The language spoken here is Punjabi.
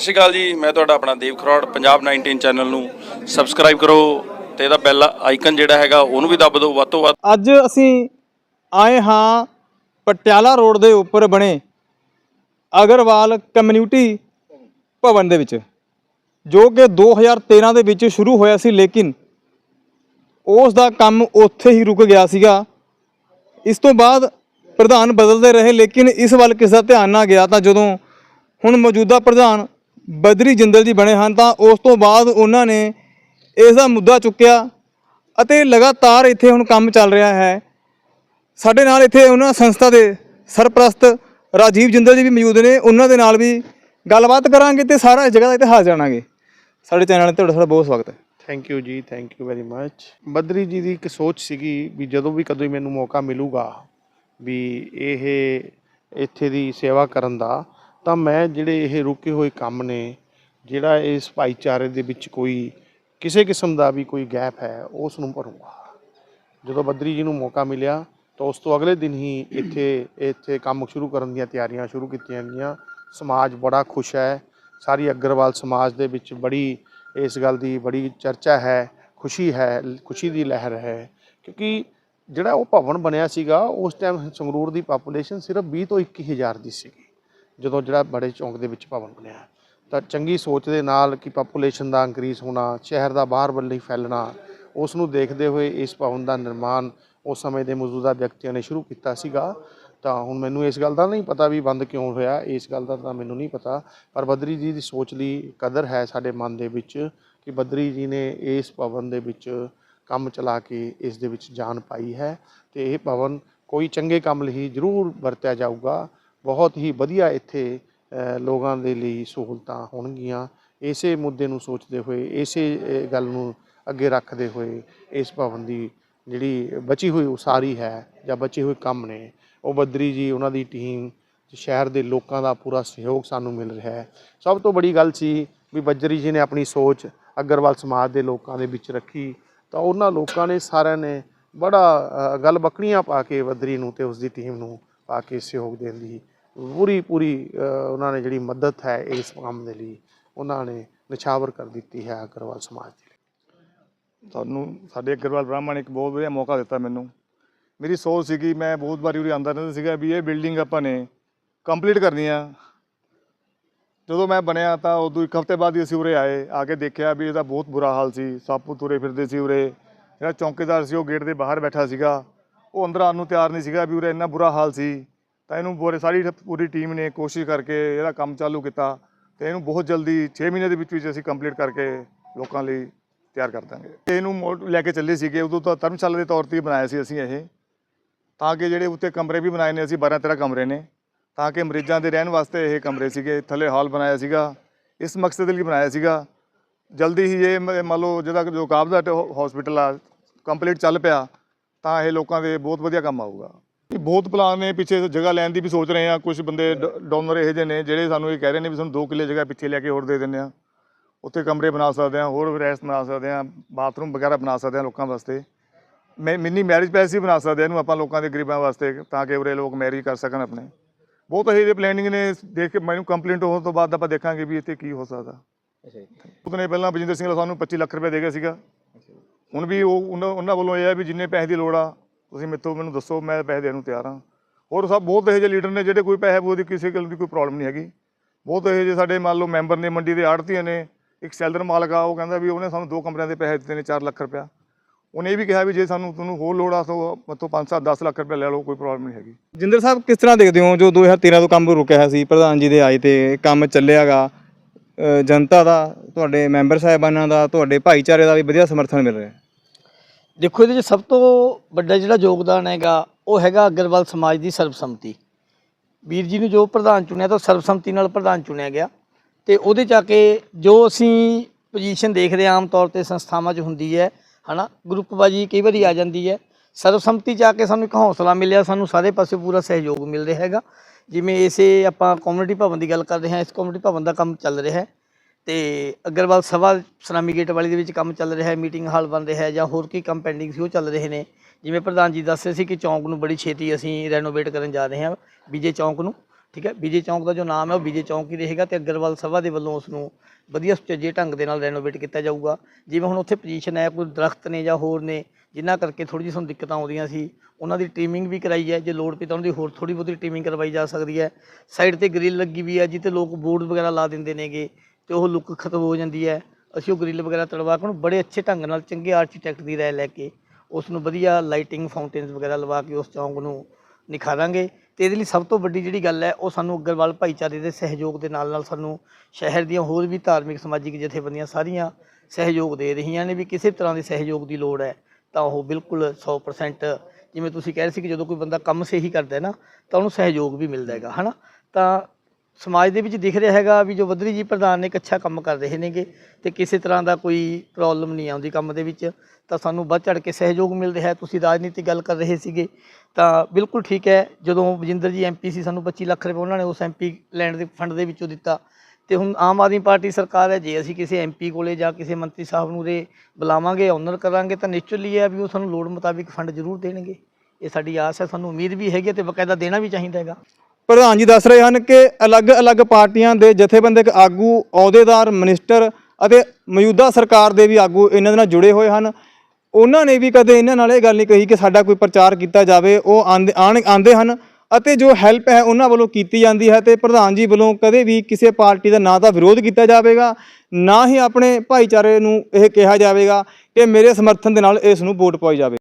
ਸਤਿ ਸ਼੍ਰੀ ਅਕਾਲ ਜੀ, ਮੈਂ ਤੁਹਾਡਾ ਆਪਣਾ ਦੇਵ ਖਰੋੜ, ਪੰਜਾਬ 19 ਚੈਨਲ ਨੂੰ ਸਬਸਕ੍ਰਾਈਬ ਕਰੋ ਤੇ ਇਹਦਾ ਬੈਲ ਆਈਕਨ ਜਿਹੜਾ ਹੈਗਾ, ਉਹਨੂੰ ਵੀ ਦੱਬ ਦਿਓ ਵੱਧ ਤੋਂ ਵੱਧ। ਅੱਜ ਅਸੀਂ ਆਏ ਹਾਂ ਪਟਿਆਲਾ ਰੋਡ ਦੇ ਉੱਪਰ ਬਣੇ ਅਗਰਵਾਲ ਕਮਿਊਨਿਟੀ ਭਵਨ ਦੇ ਵਿੱਚ, ਜੋ ਕਿ 2013 ਦੇ ਵਿੱਚ ਸ਼ੁਰੂ ਹੋਇਆ ਸੀ, ਲੇਕਿਨ ਉਸ ਦਾ ਕੰਮ ਉੱਥੇ ਹੀ ਰੁਕ ਗਿਆ ਸੀਗਾ। ਇਸ ਤੋਂ ਬਾਅਦ ਪ੍ਰਧਾਨ ਬਦਲਦੇ ਰਹੇ, ਲੇਕਿਨ ਇਸ ਵੱਲ ਕਿਸ ਦਾ ਧਿਆਨ ਨਾ ਗਿਆ, ਤਾਂ ਜਦੋਂ ਹੁਣ ਮੌਜੂਦਾ ਪ੍ਰਧਾਨ ਬਦਰੀ ਜਿੰਦਲ ਜੀ ਬਣੇ ਹਨ ਤਾਂ ਉਸ ਤੋਂ ਬਾਅਦ ਉਹਨਾਂ ਨੇ ਇਸ ਦਾ ਮੁੱਦਾ ਚੁੱਕਿਆ ਅਤੇ ਲਗਾਤਾਰ ਇੱਥੇ ਹੁਣ ਕੰਮ ਚੱਲ ਰਿਹਾ ਹੈ। ਸਾਡੇ ਨਾਲ ਇੱਥੇ ਉਹਨਾਂ ਸੰਸਥਾ ਦੇ ਸਰਪ੍ਰਸਤ ਰਾਜੀਵ ਜਿੰਦਲ ਜੀ ਵੀ ਮੌਜੂਦ ਨੇ। ਉਹਨਾਂ ਦੇ ਨਾਲ ਵੀ ਗੱਲਬਾਤ ਕਰਾਂਗੇ ਤੇ ਸਾਰਾ ਇਸ ਜਗ੍ਹਾ ਦਾ ਇਤਿਹਾਸ ਜਾਣਾਂਗੇ ਸਾਡੇ ਚੈਨਲ ਤੇ ਤੁਹਾਡਾ ਸਾਰਾ ਬਹੁਤ ਸਵਾਗਤ ਹੈ। Thank you ji thank you very much Badri ji ਦੀ ਇੱਕ ਸੋਚ ਸੀਗੀ ਵੀ ਜਦੋਂ ਵੀ ਕਦੋਂ ਮੈਨੂੰ ਮੌਕਾ ਮਿਲੂਗਾ ਵੀ ਇਹ ਇੱਥੇ ਦੀ ਸੇਵਾ ਕਰਨ ਦਾ ਤਾਂ ਮੈਂ ਜਿਹੜੇ ਇਹ ਰੁਕੇ ਹੋਏ ਕੰਮ ਨੇ, ਜਿਹੜਾ ਇਸ ਭਾਈਚਾਰੇ ਦੇ ਵਿੱਚ ਕੋਈ ਕਿਸੇ ਕਿਸਮ ਦਾ ਵੀ ਕੋਈ ਗੈਪ ਹੈ ਉਸ ਨੂੰ ਭਰੂਗਾ। ਜਦੋਂ ਬੱਦਰੀ ਜੀ ਨੂੰ ਮੌਕਾ ਮਿਲਿਆ, ਤਾਂ ਉਸ ਤੋਂ ਅਗਲੇ ਦਿਨ ਹੀ ਇੱਥੇ ਇੱਥੇ ਕੰਮ ਸ਼ੁਰੂ ਕਰਨ ਦੀਆਂ ਤਿਆਰੀਆਂ ਸ਼ੁਰੂ ਕੀਤੀਆਂ ਗਈਆਂ। ਸਮਾਜ ਬੜਾ ਖੁਸ਼ ਹੈ। ਸਾਰੀ ਅਗਰਵਾਲ ਸਮਾਜ ਦੇ ਵਿੱਚ ਬੜੀ, ਇਸ ਗੱਲ ਦੀ ਬੜੀ ਚਰਚਾ ਹੈ, ਖੁਸ਼ੀ ਹੈ, ਖੁਸ਼ੀ ਦੀ ਲਹਿਰ ਹੈ। ਕਿਉਂਕਿ ਜਿਹੜਾ ਉਹ ਭਵਨ ਬਣਿਆ ਸੀਗਾ, ਉਸ ਟਾਈਮ ਸੰਗਰੂਰ ਦੀ ਪਾਪੂਲੇਸ਼ਨ ਸਿਰਫ 20 ਤੋਂ 21 ਹਜ਼ਾਰ ਦੀ ਸੀਗੀ। ਜਦੋਂ ਜਿਹੜਾ ਬੜੇ ਚੌਂਕ ਦੇ ਵਿੱਚ ਭਵਨ ਬਣਿਆ ਤਾਂ ਚੰਗੀ ਸੋਚ ਦੇ ਨਾਲ ਕਿ ਪਾਪੂਲੇਸ਼ਨ ਦਾ ਇੰਕਰੀਜ਼ ਹੋਣਾ, ਸ਼ਹਿਰ ਦਾ ਬਾਹਰ ਵੱਲ ਫੈਲਣਾ ਉਸ ਨੂੰ ਦੇਖਦੇ ਹੋਏ ਇਸ ਭਵਨ ਦਾ ਨਿਰਮਾਣ ਉਸ ਸਮੇਂ ਦੇ ਮੌਜੂਦਾ ਵਿਅਕਤੀਆਂ ਨੇ ਸ਼ੁਰੂ ਕੀਤਾ ਸੀਗਾ। ਤਾਂ ਹੁਣ ਮੈਨੂੰ ਇਸ ਗੱਲ ਦਾ ਨਹੀਂ ਪਤਾ ਵੀ ਬੰਦ ਕਿਉਂ ਹੋਇਆ, ਇਸ ਗੱਲ ਦਾ ਤਾਂ ਮੈਨੂੰ ਨਹੀਂ ਪਤਾ, ਪਰ ਬਦਰੀ ਜੀ ਦੀ ਸੋਚ ਲਈ ਕਦਰ ਹੈ ਸਾਡੇ ਮਨ ਦੇ ਵਿੱਚ ਕਿ ਬਦਰੀ ਜੀ ਨੇ ਇਸ ਭਵਨ ਦੇ ਵਿੱਚ ਕੰਮ ਚਲਾ ਕੇ ਇਸ ਦੇ ਵਿੱਚ ਜਾਨ ਪਾਈ ਹੈ ਤੇ ਇਹ ਭਵਨ ਕੋਈ ਚੰਗੇ ਕੰਮ ਲਈ ਜ਼ਰੂਰ ਵਰਤਿਆ ਜਾਊਗਾ। ਬਹੁਤ ਹੀ ਵਧੀਆ ਇੱਥੇ ਲੋਕਾਂ ਦੇ ਲਈ ਸਹੂਲਤਾਂ ਹੋਣਗੀਆਂ। ਇਸੇ ਮੁੱਦੇ ਨੂੰ ਸੋਚਦੇ ਹੋਏ ਇਸੇ ਗੱਲ ਨੂੰ ਅੱਗੇ ਰੱਖਦੇ ਹੋਏ ਇਸ ਭਵਨ ਦੀ ਜਿਹੜੀ ਬਚੀ ਹੋਈ ਉਸਾਰੀ ਹੈ ਜਾਂ ਬਚੇ ਹੋਏ ਕੰਮ ਨੇ ਉਹ ਬੱਦਰੀ ਜੀ ਉਹਨਾਂ ਦੀ ਟੀਮ ਸ਼ਹਿਰ ਦੇ ਲੋਕਾਂ ਦਾ ਪੂਰਾ ਸਹਿਯੋਗ ਸਾਨੂੰ ਮਿਲ ਰਿਹਾ ਹੈ। ਸਭ ਤੋਂ ਬੜੀ ਗੱਲ ਸੀ ਵੀ ਬੱਜਰੀ ਜੀ ਨੇ ਆਪਣੀ ਸੋਚ ਅਗਰਵਾਲ ਸਮਾਜ ਦੇ ਲੋਕਾਂ ਦੇ ਵਿੱਚ ਰੱਖੀ। ਤਾਂ ਉਹਨਾਂ ਲੋਕਾਂ ਨੇ ਸਾਰਿਆਂ ਨੇ ਬੜਾ ਅ, ਗੱਲ ਬੱਕੜੀਆਂ ਪਾ ਕੇ ਬੱਦਰੀ ਨੂੰ ਤੇ ਉਸ ਦੀ ਟੀਮ ਨੂੰ ਪਾ ਕੇ ਸਹਿਯੋਗ ਦੇਣ ਦੀ ਪੂਰੀ ਪੂਰੀ ਉਹਨਾਂ ਨੇ ਜਿਹੜੀ ਮਦਦ ਹੈ ਇਸ ਕੰਮ ਦੇ ਲਈ, ਉਹਨਾਂ ਨੇ ਨਿਛਾਵਰ ਕਰ ਦਿੱਤੀ ਹੈ ਅਗਰਵਾਲ ਸਮਾਜ ਦੇ। ਲਈ ਤੁਹਾਨੂੰ, ਸਾਡੇ ਅਗਰਵਾਲ ਬ੍ਰਾਹਮਣ ਨੇ ਇੱਕ ਬਹੁਤ ਵਧੀਆ ਮੌਕਾ ਦਿੱਤਾ ਮੈਨੂੰ। ਮੇਰੀ ਸੋਚ ਸੀਗੀ, ਮੈਂ ਬਹੁਤ ਵਾਰੀ ਉਰੇ ਆਉਂਦਾ ਰਹਿੰਦਾ ਸੀਗਾ ਵੀ ਇਹ ਬਿਲਡਿੰਗ ਆਪਾਂ ਨੇ ਕੰਪਲੀਟ ਕਰਨੀ ਆ। ਜਦੋਂ ਮੈਂ ਬਣਿਆ ਤਾਂ ਉਦੋਂ ਇੱਕ ਹਫ਼ਤੇ ਬਾਅਦ ਹੀ ਅਸੀਂ ਉਰੇ ਆਏ, ਆ ਕੇ ਦੇਖਿਆ ਵੀ ਇਹਦਾ ਬਹੁਤ ਬੁਰਾ ਹਾਲ ਸੀ। ਸੱਪ ਤੁਰੇ ਫਿਰਦੇ ਸੀ ਉਰੇ। ਜਿਹੜਾ ਚੌਂਕੀਦਾਰ ਸੀ, ਉਹ ਗੇਟ ਦੇ ਬਾਹਰ ਬੈਠਾ ਸੀਗਾ। ਉਹ ਅੰਦਰ ਆਉਣ ਨੂੰ ਤਿਆਰ ਨਹੀਂ ਸੀਗਾ ਵੀ ਉਰੇ ਇੰਨਾ ਬੁਰਾ ਹਾਲ ਸੀ। ਤਾਂ ਇਹਨੂੰ ਪੂਰੇ ਸਾਰੀ ਪੂਰੀ ਟੀਮ ਨੇ ਕੋਸ਼ਿਸ਼ ਕਰਕੇ ਇਹਦਾ ਕੰਮ ਚਾਲੂ ਕੀਤਾ ਤੇ ਇਹਨੂੰ ਬਹੁਤ ਜਲਦੀ 6 ਮਹੀਨੇ ਦੇ ਵਿੱਚ ਵਿੱਚ ਅਸੀਂ ਕੰਪਲੀਟ ਕਰਕੇ ਲੋਕਾਂ ਲਈ ਤਿਆਰ ਕਰ ਦਾਂਗੇ। ਤੇ ਇਹਨੂੰ ਮੋੜ ਲੈ ਕੇ ਚੱਲੇ ਸੀਗੇ। ਉਦੋਂ ਤਾਂ ਧਰਮਸ਼ਾਲਾ ਦੇ ਤੌਰ ਤੇ ਬਣਾਇਆ ਸੀ ਅਸੀਂ ਇਹ। ਤਾਂ ਕਿ ਜਿਹੜੇ ਉੱਤੇ ਕਮਰੇ ਵੀ ਬਣਾਏ ਨੇ, ਅਸੀਂ 12 13 ਕਮਰੇ ਨੇ। ਤਾਂ ਕਿ ਮਰੀਜ਼ਾਂ ਦੇ ਰਹਿਣ ਵਾਸਤੇ ਇਹ ਕਮਰੇ ਸੀਗੇ। ਥੱਲੇ ਹਾਲ ਬਣਾਇਆ ਸੀਗਾ। ਇਸ ਮਕਸਦ ਲਈ ਬਣਾਇਆ ਸੀਗਾ। ਜਲਦੀ ਹੀ ਇਹ ਮ- ਮੰਨ ਲਓ ਜਿਹਦਾ ਜੋ ਕਾਬਜ਼ਾ ਹਸਪੀਟਲ ਆ ਕੰਪਲੀਟ ਚੱਲ ਪਿਆ। ਤਾਂ ਇਹ ਲੋਕਾਂ ਦੇ ਬਹੁਤ ਵਧੀਆ ਕੰਮ ਆਊਗਾ। ਇਹ ਬਹੁਤ ਪਲਾਨ ਨੇ ਪਿੱਛੇ ਜਗ੍ਹਾ ਲੈਣ ਦੀ ਵੀ ਸੋਚ ਰਹੇ ਆ ਕੁਝ ਬੰਦੇ ਡੋਨਰ ਇਹੋ ਜਿਹੇ ਨੇ ਜਿਹੜੇ ਸਾਨੂੰ ਇਹ ਕਹਿ ਰਹੇ ਨੇ ਵੀ ਸਾਨੂੰ 2 ਕਿੱਲੇ ਜਗ੍ਹਾ ਪਿੱਛੇ ਲੈ ਕੇ ਹੋਰ ਦੇ ਦਿੰਦੇ ਆ ਉੱਥੇ ਕਮਰੇ ਬਣਾ ਸਕਦੇ ਆ ਹੋਰ ਰੈਸਟ ਬਣਾ ਸਕਦੇ ਆ ਬਾਥਰੂਮ ਵਗੈਰਾ ਬਣਾ ਸਕਦੇ ਆ ਲੋਕਾਂ ਵਾਸਤੇ। ਮਿੰਨੀ ਮੈਰਿਜ ਪੈਲਸ ਹੀ ਬਣਾ ਸਕਦੇ ਆ ਇਹਨੂੰ ਆਪਾਂ ਲੋਕਾਂ ਦੇ ਗਰੀਬਾਂ ਵਾਸਤੇ ਤਾਂ ਕਿ ਉਰੇ ਲੋਕ ਮੈਰਿਜ ਕਰ ਸਕਣ ਆਪਣੇ। ਬਹੁਤ ਇਹੋ ਜਿਹੇ ਪਲੈਨਿੰਗ ਨੇ ਦੇਖ ਕੇ ਮੈਨੂੰ ਕੰਪਲੀਟ ਹੋਣ ਤੋਂ ਬਾਅਦ ਆਪਾਂ ਦੇਖਾਂਗੇ ਵੀ ਇੱਥੇ ਕੀ ਹੋ ਸਕਦਾ। ਉਹਨੇ ਪਹਿਲਾਂ ਬਜਿੰਦਰ ਸਿੰਘ ਸਾਨੂੰ 25 ਲੱਖ ਰੁਪਏ ਦੇ ਗਿਆ ਸੀਗਾ। ਹੁਣ ਵੀ ਉਹ ਉਹਨਾਂ ਉਹਨਾਂ ਵੱਲੋਂ ਇਹ ਹੈ ਵੀ ਜਿੰਨੇ ਪੈਸੇ ਦੀ ਲੋੜ ਆ, ਤੁਸੀਂ ਮੇਥੋਂ ਮੈਨੂੰ ਦੱਸੋ, ਮੈਂ ਪੈਸੇ ਦੇਣ ਨੂੰ ਤਿਆਰ ਹਾਂ। ਹੋਰ ਸਭ ਬਹੁਤ ਇਹੋ ਜਿਹੇ ਲੀਡਰ ਨੇ ਜਿਹੜੇ ਕੋਈ ਪੈਸੇ ਪੂਸੇ ਦੀ ਕਿਸੇ ਗੱਲ ਦੀ ਕੋਈ ਪ੍ਰੋਬਲਮ ਨਹੀਂ ਹੈਗੀ। ਬਹੁਤ ਇਹੋ ਜਿਹੇ ਸਾਡੇ ਮੰਨ ਲਓ ਮੈਂਬਰ ਨੇ, ਮੰਡੀ ਦੇ ਆੜਤੀਆਂ ਨੇ, ਇੱਕ ਸੈਲਰ ਮਾਲਕ ਆ, ਉਹ ਕਹਿੰਦਾ ਵੀ ਉਹਨੇ ਸਾਨੂੰ ਦੋ ਕਮਰਿਆਂ ਦੇ ਪੈਸੇ ਦਿੱਤੇ ਨੇ 4 ਲੱਖ ਰੁਪਇਆ। ਉਹਨੇ ਇਹ ਵੀ ਕਿਹਾ ਵੀ ਜੇ ਸਾਨੂੰ ਤੁਹਾਨੂੰ ਹੋਰ ਲੋੜ ਆ, ਤਾਂ ਮਤੋਂ 5-7 10 ਲੱਖ ਰੁਪਏ ਲੈ ਲਓ, ਕੋਈ ਪ੍ਰੋਬਲਮ ਨਹੀਂ ਹੈਗੀ। ਜਿੰਦਰ ਸਾਹਿਬ, ਕਿਸ ਤਰ੍ਹਾਂ ਦੇਖਦੇ ਹੋ ਜੋ 2013 ਤੋਂ ਕੰਮ ਰੁਕਿਆ ਹੋਇਆ ਸੀ, ਪ੍ਰਧਾਨ ਜੀ ਦੇ ਆਏ ਤੇ ਕੰਮ ਚੱਲਿਆਗਾ ਜਨਤਾ ਦਾ, ਤੁਹਾਡੇ ਮੈਂਬਰ ਸਾਹਿਬਾਨਾਂ ਦਾ, ਤੁਹਾਡੇ ਭਾਈਚਾਰੇ ਦਾ ਵੀ ਵਧੀਆ ਸਮਰਥਨ ਮਿਲ ਰਿਹਾ। ਦੇਖੋ ਇਹਦੇ 'ਚ ਸਭ ਤੋਂ ਵੱਡਾ ਜਿਹੜਾ ਯੋਗਦਾਨ ਹੈਗਾ, ਉਹ ਹੈਗਾ ਅਗਰਵਾਲ ਸਮਾਜ ਦੀ ਸਰਬਸੰਮਤੀ। ਵੀਰ ਜੀ ਨੂੰ ਜੋ ਪ੍ਰਧਾਨ ਚੁਣਿਆ ਤਾਂ ਸਰਬਸੰਮਤੀ ਨਾਲ ਪ੍ਰਧਾਨ ਚੁਣਿਆ ਗਿਆ ਤੇ ਉਹਦੇ ਚ ਆ ਕੇ ਜੋ ਅਸੀਂ ਪੋਜੀਸ਼ਨ ਦੇਖਦੇ ਹਾਂ ਆਮ ਤੌਰ ਤੇ ਸੰਸਥਾਵਾਂ 'ਚ ਹੁੰਦੀ ਹੈ, ਹਨਾ, ਗਰੁੱਪਬਾਜੀ ਕਈ ਵਾਰੀ ਆ ਜਾਂਦੀ ਹੈ। ਸਰਬਸੰਮਤੀ 'ਚ ਆ ਕੇ ਸਾਨੂੰ ਇੱਕ ਹੌਸਲਾ ਮਿਲਿਆ, ਸਾਨੂੰ ਸਾਰੇ ਪਾਸੇ ਪੂਰਾ ਸਹਿਯੋਗ ਮਿਲ ਰਿਹਾ ਹੈਗਾ। ਜਿਵੇਂ ਇਸੇ ਆਪਾਂ ਕਮਿਊਨਿਟੀ ਭਵਨ ਦੀ ਗੱਲ ਕਰ ਰਹੇ ਹਾਂ, ਇਸ ਕਮਿਊਨਿਟੀ ਭਵਨ ਦਾ ਕੰਮ ਚੱਲ ਰਿਹਾ ਹੈ। ਤੇ ਅਗਰਵਾਲ ਸਭਾ ਸਨਾਮੀ ਗੇਟ ਵਾਲੀ ਦੇ ਵਿੱਚ ਕੰਮ ਚੱਲ ਰਿਹਾ ਹੈ, ਮੀਟਿੰਗ ਹਾਲ ਬਣ ਰਿਹਾ ਹੈ ਜਾਂ ਹੋਰ ਕੋਈ ਕੰਮ ਪੈਂਡਿੰਗ ਸੀ ਉਹ ਚੱਲ ਰਹੇ ਨੇ। ਜਿਵੇਂ ਪ੍ਰਧਾਨ ਜੀ ਦੱਸ ਰਹੇ ਸੀ ਕਿ ਚੌਂਕ ਨੂੰ ਬੜੀ ਛੇਤੀ ਅਸੀਂ ਰੈਨੋਵੇਟ ਕਰਨ ਜਾ ਰਹੇ ਹਾਂ ਬੀਜੇ ਚੌਂਕ ਨੂੰ, ਠੀਕ ਹੈ? ਬੀਜੇ ਚੌਂਕ ਦਾ ਜੋ ਨਾਮ ਹੈ ਉਹ ਵਿਜੇ ਚੌਂਕ ਹੀ ਰਹੇਗਾ ਤੇ ਅਗਰਵਾਲ ਸਭਾ ਦੇ ਵੱਲੋਂ ਉਸ ਨੂੰ ਵਧੀਆ ਸੁਚੱਜੇ ਢੰਗ ਦੇ ਨਾਲ ਰੈਨੋਵੇਟ ਕੀਤਾ ਜਾਊਗਾ। ਜਿਵੇਂ ਹੁਣ ਉੱਥੇ ਪੋਜੀਸ਼ਨ ਹੈ, ਕੋਈ ਦਰਖਤ ਨੇ ਜਾਂ ਹੋਰ ਨੇ, ਜਿਨ੍ਹਾਂ ਕਰਕੇ ਥੋੜੀ ਜਿਹੀ ਸਾਨੂੰ ਦਿੱਕਤਾਂ ਆਉਂਦੀਆਂ ਸੀ, ਉਹਨਾਂ ਦੀ ਟ੍ਰੀਮਿੰਗ ਵੀ ਕਰਾਈ ਹੈ। ਜੇ ਲੋੜ ਪਈ ਤਾਂ ਉਹਨਾਂ ਦੀ ਹੋਰ ਥੋੜੀ ਬਹੁਤੀ ਟ੍ਰਿਮਿੰਗ ਕਰਵਾਈ ਜਾ ਸਕਦੀ ਹੈ। ਸਾਈਡ ਤੇ ਗ੍ਰਿਲ ਲੱਗੀ ਵੀ ਹੈ, ਜਿੱਥੇ ਲੋਕ ਬੋਰਡ ਵਗੈਰਾ ਲਾ ਦਿੰਦੇ ਨੇਗੇ ਤੇ ਉਹ ਲੁੱਕ ਖਤਮ ਹੋ ਜਾਂਦੀ ਹੈ। ਅਸੀਂ ਉਹ ਗ੍ਰਿਲ ਵਗੈਰਾ ਤੜਵਾ ਕੇ ਉਹਨੂੰ ਬੜੇ ਅੱਛੇ ਢੰਗ ਨਾਲ ਚੰਗੇ ਆਰਕੀਟੈਕਟ ਦੀ ਰਾਏ ਲੈ ਕੇ ਉਸ ਨੂੰ ਵਧੀਆ ਲਾਈਟਿੰਗ ਫਾਊਂਟੇਨਸ ਵਗੈਰਾ ਲਵਾ ਕੇ ਉਸ ਚੌਂਕ ਨੂੰ ਨਿਖਾਰਾਂਗੇ। ਤੇ ਇਹਦੇ ਲਈ ਸਭ ਤੋਂ ਵੱਡੀ ਜਿਹੜੀ ਗੱਲ ਹੈ, ਉਹ ਸਾਨੂੰ ਅਗਰਵਾਲ ਭਾਈਚਾਰੇ ਦੇ ਸਹਿਯੋਗ ਦੇ ਨਾਲ ਨਾਲ ਸਾਨੂੰ ਸ਼ਹਿਰ ਦੀਆਂ ਹੋਰ ਵੀ ਧਾਰਮਿਕ, ਸਮਾਜਿਕ ਜਥੇਬੰਦੀਆਂ ਸਾਰੀਆਂ ਸਹਿਯੋਗ ਦੇ ਰਹੀਆਂ ਨੇ ਵੀ ਕਿਸੇ ਤਰ੍ਹਾਂ ਦੇ ਸਹਿਯੋਗ ਦੀ ਲੋੜ ਹੈ, ਤਾਂ ਉਹ ਬਿਲਕੁਲ 100% ਜਿਵੇਂ ਤੁਸੀਂ ਕਹਿ ਰਹੇ ਸੀ ਕਿ ਜਦੋਂ ਕੋਈ ਬੰਦਾ ਕੰਮ ਸਹੀ ਕਰਦਾ ਹੈ ਨਾ, ਤਾਂ ਉਹਨੂੰ ਸਹਿਯੋਗ ਵੀ ਮਿਲਦਾ ਹੈਗਾ, ਹਨਾ? ਤਾਂ ਸਮਾਜ ਦੇ ਵਿੱਚ ਦਿਖ ਰਿਹਾ ਹੈਗਾ ਵੀ ਜੋ ਬਦਰੀ ਜੀ ਪ੍ਰਧਾਨ ਨੇ ਇੱਕ ਅੱਛਾ ਕੰਮ ਕਰ ਰਹੇ ਨੇਗੇ ਤੇ ਕਿਸੇ ਤਰ੍ਹਾਂ ਦਾ ਕੋਈ ਪ੍ਰੋਬਲਮ ਨਹੀਂ ਆਉਂਦੀ ਕੰਮ ਦੇ ਵਿੱਚ, ਤਾਂ ਸਾਨੂੰ ਵੱਧ ਚੜ ਕੇ ਸਹਿਯੋਗ ਮਿਲ ਰਿਹਾ ਤੁਸੀਂ ਰਾਜਨੀਤੀ ਗੱਲ ਕਰ ਰਹੇ ਸੀਗੇ, ਤਾਂ ਬਿਲਕੁਲ ਠੀਕ ਹੈ, ਜਦੋਂ ਬਜਿੰਦਰ ਜੀ ਐਮਪੀ ਸੀ ਸਾਨੂੰ 25 ਲੱਖ ਰੁਪਏ ਉਹਨਾਂ ਨੇ ਉਸ ਐਮਪੀ ਲੈਂਡ ਦੇ ਫੰਡ ਦੇ ਵਿੱਚੋਂ ਦਿੱਤਾ। ਤੇ ਹੁਣ ਆਮ ਆਦਮੀ ਪਾਰਟੀ ਸਰਕਾਰ ਹੈ, ਜੇ ਅਸੀਂ ਕਿਸੇ ਐਮਪੀ ਕੋਲੇ ਜਾਂ ਕਿਸੇ ਮੰਤਰੀ ਸਾਹਿਬ ਨੂੰ ਦੇ ਬੁਲਾਵਾਂਗੇ ਆਨਰ ਕਰਾਂਗੇ, ਤਾਂ ਨਿਸ਼ਚਲੀ ਹੈ ਵੀ ਉਹ ਸਾਨੂੰ ਲੋੜ ਮੁਤਾਬਿਕ ਫੰਡ ਜ਼ਰੂਰ ਦੇਣਗੇ। ਇਹ ਸਾਡੀ ਆਸ ਹੈ, ਸਾਨੂੰ ਉਮੀਦ ਵੀ ਹੈਗੀ ਹੈ ਤੇ ਬਕਾਇਦਾ ਦੇਣਾ ਵੀ ਚਾਹੀਦਾ ਹੈਗਾ। ਪ੍ਰਧਾਨ ਜੀ ਦੱਸ ਰਹੇ ਹਨ ਕਿ ਅਲੱਗ-ਅਲੱਗ ਪਾਰਟੀਆਂ ਦੇ ਜਥੇਬੰਦਕ ਆਗੂ, ਅਹੁਦੇਦਾਰ, ਮਿਨਿਸਟਰ ਅਤੇ ਮੌਜੂਦਾ ਸਰਕਾਰ ਦੇ ਵੀ ਆਗੂ ਇਹਨਾਂ ਦੇ ਨਾਲ ਜੁੜੇ ਹੋਏ ਹਨ। ਉਹਨਾਂ ਨੇ ਵੀ ਕਦੇ ਇਹਨਾਂ ਨਾਲ ਇਹ ਗੱਲ ਨਹੀਂ ਕਹੀ ਕਿ ਸਾਡਾ ਕੋਈ ਪ੍ਰਚਾਰ ਕੀਤਾ ਜਾਵੇ। ਉਹ ਆਂਦੇ, ਆਣ- ਆਂਦੇ ਹਨ ਅਤੇ ਜੋ ਹੈਲਪ ਹੈ ਉਹਨਾਂ ਵੱਲੋਂ ਕੀਤੀ ਜਾਂਦੀ ਹੈ ਤੇ ਪ੍ਰਧਾਨ ਜੀ ਵੱਲੋਂ ਕਦੇ ਵੀ ਕਿਸੇ ਪਾਰਟੀ ਦਾ ਨਾ ਤਾਂ ਵਿਰੋਧ ਕੀਤਾ ਜਾਵੇਗਾ, ਨਾ ਹੀ ਆਪਣੇ ਭਾਈਚਾਰੇ ਨੂੰ ਇਹ ਕਿਹਾ ਜਾਵੇਗਾ ਕਿ ਮੇਰੇ ਸਮਰਥਨ ਦੇ ਨਾਲ ਇਸ ਨੂੰ ਵੋਟ ਪਾਈ ਜਾਵੇ।